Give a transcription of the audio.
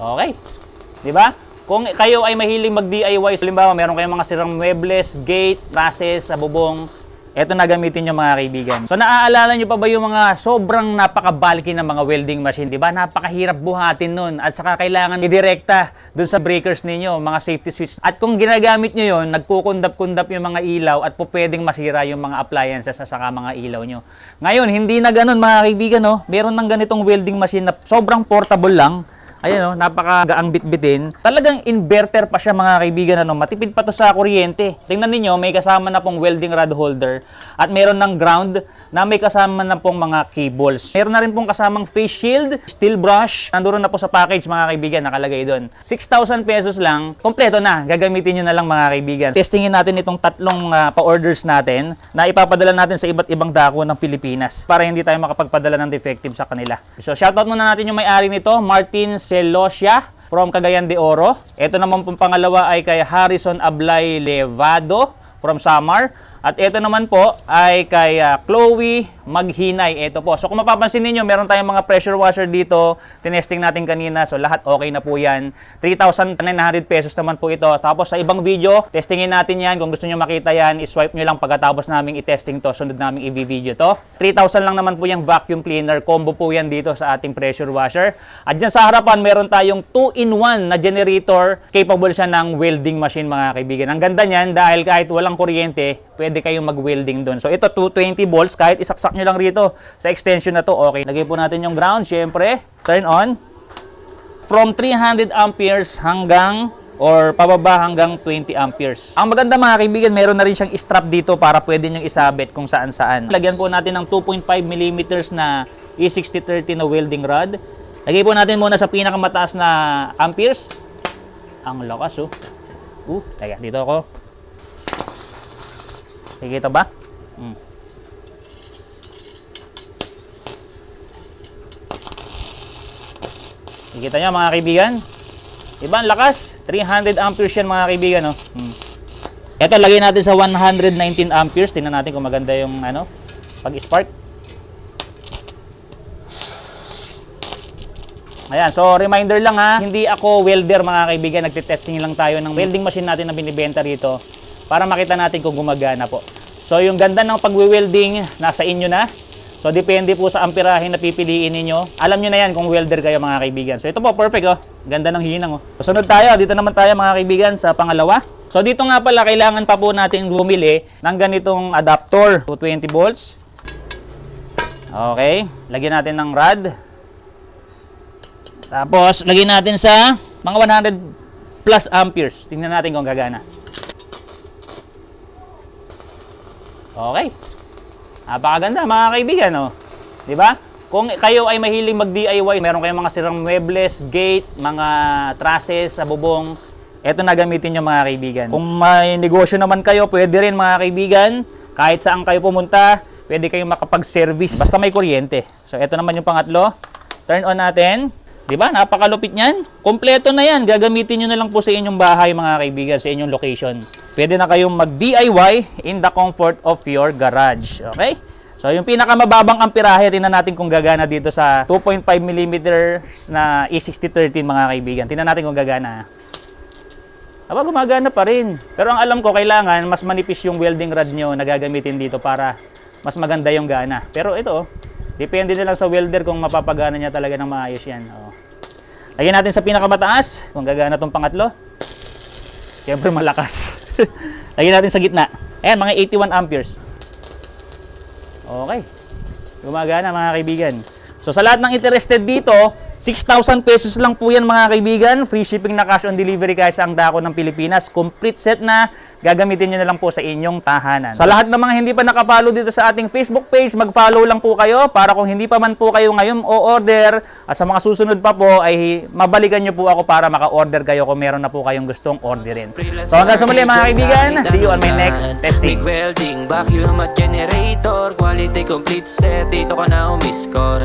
Okay. Di ba? Kung kayo ay mahilig mag-DIY, halimbawa meron kayong mga sirang muebles, gate, trusses, sa bubong, eto na gamitin nyo mga kaibigan. So naaalala nyo pa ba yung mga sobrang napaka-bulky ng mga welding machine, di ba? Napakahirap buhatin nun at saka kailangan idirekta dun sa breakers ninyo, mga safety switch. At kung ginagamit nyo yon, nagkukundap-kundap yung mga ilaw at po pwedeng masira yung mga appliances at saka mga ilaw nyo. Ngayon, hindi na ganun mga kaibigan, no? Meron ng ganitong welding machine na sobrang portable lang. Ayan o, napakagaang bitbitin. Talagang inverter pa siya mga kaibigan. Ano, matipid pa to sa kuryente. Tingnan ninyo, may kasama na pong welding rod holder at meron ng ground na may kasama na pong mga cables. Meron na rin pong kasamang face shield, steel brush. Nandoon na po sa package mga kaibigan, nakalagay doon. 6,000 pesos lang, kompleto na. Gagamitin nyo na lang mga kaibigan. Testingin natin itong tatlong ah, pa-orders natin na ipapadala natin sa iba't ibang dako ng Pilipinas para hindi tayo makapagpadala ng defective sa kanila. So shoutout muna natin yung may-ari nito, Martin Celosia from Cagayan de Oro. Ito naman pong pangalawa ay kay Harrison Ablay Levado from Samar. At ito naman po ay kay ah, Chloe Maghinay. Ito po. So kung mapapansin ninyo, meron tayong mga pressure washer dito. Tinesting natin kanina. So lahat okay na po yan. 3,900 pesos naman po ito. Tapos sa ibang video, testingin natin yan. Kung gusto nyo makita yan, iswipe nyo lang pagkatapos naming i-testing to. Sunod naming i-video to. 3,000 lang naman po yung vacuum cleaner. Combo po yan dito sa ating pressure washer. At dyan sa harapan, meron tayong 2-in-1 na generator. Capable siya ng welding machine mga kaibigan. Ang ganda niyan dahil kahit walang kuryente, pwede kayong mag-welding doon. So ito 220 volts, kahit isaksak nyo lang rito sa extension na to, okay. Lagay po natin yung ground, syempre. Turn on. From 300 amperes hanggang or pababa hanggang 20 amperes. Ang maganda mga kaibigan, meron na rin siyang strap dito para pwede nyo isabit kung saan saan. Lagyan po natin ng 2.5 mm na E6030 na welding rod. Lagay po natin muna sa pinakamataas na amperes. Ang lakas oh. Uh, teka, dito ako. Nakikita ba? Hmm. Nakikita nyo mga kaibigan? Diba ang lakas? 300 amperes yan mga kaibigan. No? Hmm. Ito lagay natin sa 119 amperes. Tingnan natin kung maganda yung ano, pag-spark. Ayan, so reminder lang ha, hindi ako welder mga kaibigan, nagtitesting lang tayo ng welding machine natin na binibenta rito para makita natin kung gumagana po. So yung ganda ng pagwe-welding, nasa inyo na. So depende po sa amperahe na pipiliin ninyo. Alam nyo na yan kung welder kayo mga kaibigan. So ito po, perfect oh. Ganda ng hinang oh. So, sunod tayo, dito naman tayo mga kaibigan sa pangalawa. So dito nga pala, kailangan pa po natin bumili ng ganitong adapter. 220 volts. Okay, lagyan natin ng rod. Tapos, lagyan natin sa mga 100 plus amperes. Tingnan natin kung gagana. Okay. Napakaganda mga kaibigan, no? Di ba? Kung kayo ay mahilig mag-DIY, meron kayong mga sirang muebles, gate, mga trusses sa bubong, eto na gamitin nyo mga kaibigan. Kung may negosyo naman kayo, pwede rin mga kaibigan, kahit saan kayo pumunta, pwede kayong makapag-service. Basta may kuryente. So, eto naman yung pangatlo. Turn on natin. Di ba? Napakalupit niyan. Kompleto na yan. Gagamitin nyo na lang po sa inyong bahay mga kaibigan, sa inyong location. Pwede na kayong mag-DIY in the comfort of your garage. Okay? So, yung pinakamababang amperahe, tingnan natin kung gagana dito sa 2.5 mm na E6013 mga kaibigan. Tingnan natin kung gagana. Aba, gumagana pa rin. Pero ang alam ko, kailangan mas manipis yung welding rod nyo na gagamitin dito para mas maganda yung gana. Pero ito, depende na lang sa welder kung mapapagana niya talaga ng maayos yan. Oh. Lagyan natin sa pinakamataas, kung gagana tong pangatlo. Siyempre malakas. Lagyan natin sa gitna. Ayan, mga 81 amperes. Okay. Gumagana mga kaibigan. So sa lahat ng interested dito, 6,000 pesos lang po yan mga kaibigan. Free shipping na cash on delivery sa ang dako ng Pilipinas. Complete set na. Gagamitin nyo na lang po sa inyong tahanan. Sa lahat ng mga hindi pa nakapollow dito sa ating Facebook page, mag-follow lang po kayo para kung hindi pa man po kayo ngayon o order at sa mga susunod pa po ay mabalikan nyo po ako para maka-order kayo kung meron na po kayong gustong orderin. So hanggang sa muli mga kaibigan, see you on my next testing. Big welding, vacuum at generator Quality complete set, dito ka na umiskor